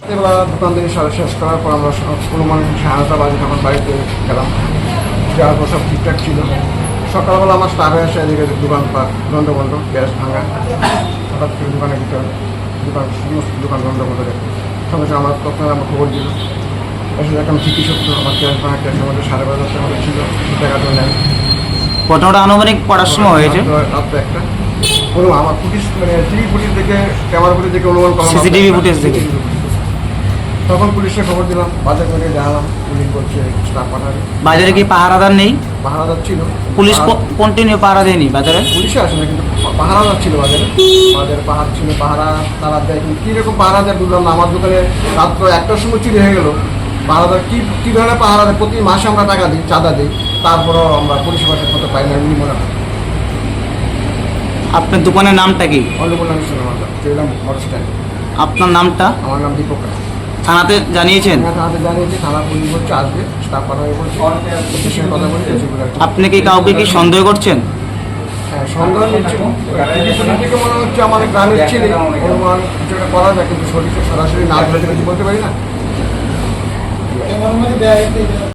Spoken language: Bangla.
এবার দোকান থেকে সারা শেষ করার পর আমরা অনুমান সাড়ে বাজে তখন বাড়িতে গেলাম। যাওয়ার পর সব ঠিকঠাক ছিল। সকালবেলা আমার স্টাফে এসে এদিকে দোকান পা বন্ধ বন্ধ গ্যাস ভাঙা। হঠাৎ করে দোকানের ভিতর দোকান সমস্ত দোকান বন্ধ বন্ধ রেখে সঙ্গে সঙ্গে আমার তখন আমার খবর দিল। এসে দেখলাম ঠিকই সত্য আমার ক্যাশ ভাঙা ক্যাশের মধ্যে সাড়ে বারো হাজার টাকা ছিল। টাকা তো নেয় ঘটনাটা আনুমানিক কটার সময় হয়েছে? রাত্রে একটা কোনো আমার ফুটিস মানে টিভি ফুটেজ দেখে ক্যামেরা ফুটেজ দেখে অনুমান করা CCTV footage দেখে? তখন পুলিশে খবর দিলাম বাজার করে জানালাম পুলিশ বলছে স্টাফ পাঠাবে। বাজারে কি পাহারাদার নেই? পাহারাদার ছিল। পুলিশ কন্টিনিউ পাহারা দেয়নি বাজারে? পুলিশে আসে না কিন্তু পাহারাদার ছিল বাজারে। বাজারে পাহাড় ছিল পাহারা তারা দেয় কিন্তু কীরকম পাহারা দেয় বুঝলাম না। আমার দোকানে রাত্র একটার সময় চুরি হয়ে গেল। পাহারাদার কী কী ধরনের পাহারা দেয়? প্রতি মাসে আমরা টাকা দিই চাঁদা দিই। তারপরও আমরা ঠিক মতো পাই না এমনি মনে হয়। আপনার দোকানের নামটা কি? অন্নপূর্ণা মিশ্র আমার আপনার নামটা? আমার নাম দীপক রায়। থানাতে জানিয়েছেন? হ্যাঁ থানাতে জানিয়েছে থানা পুলিশ বলছে আসবে বলছে কথা আপনি কি কাউকে কি সন্দেহ করছেন? হ্যাঁ সন্দেহ নিচ্ছে। টিভি থেকে মনে হচ্ছে আমার গ্রামের ছেলে। অনুমান কিছু একটা করা যায় কিন্তু সঠিক সরাসরি না বলতে পারি না।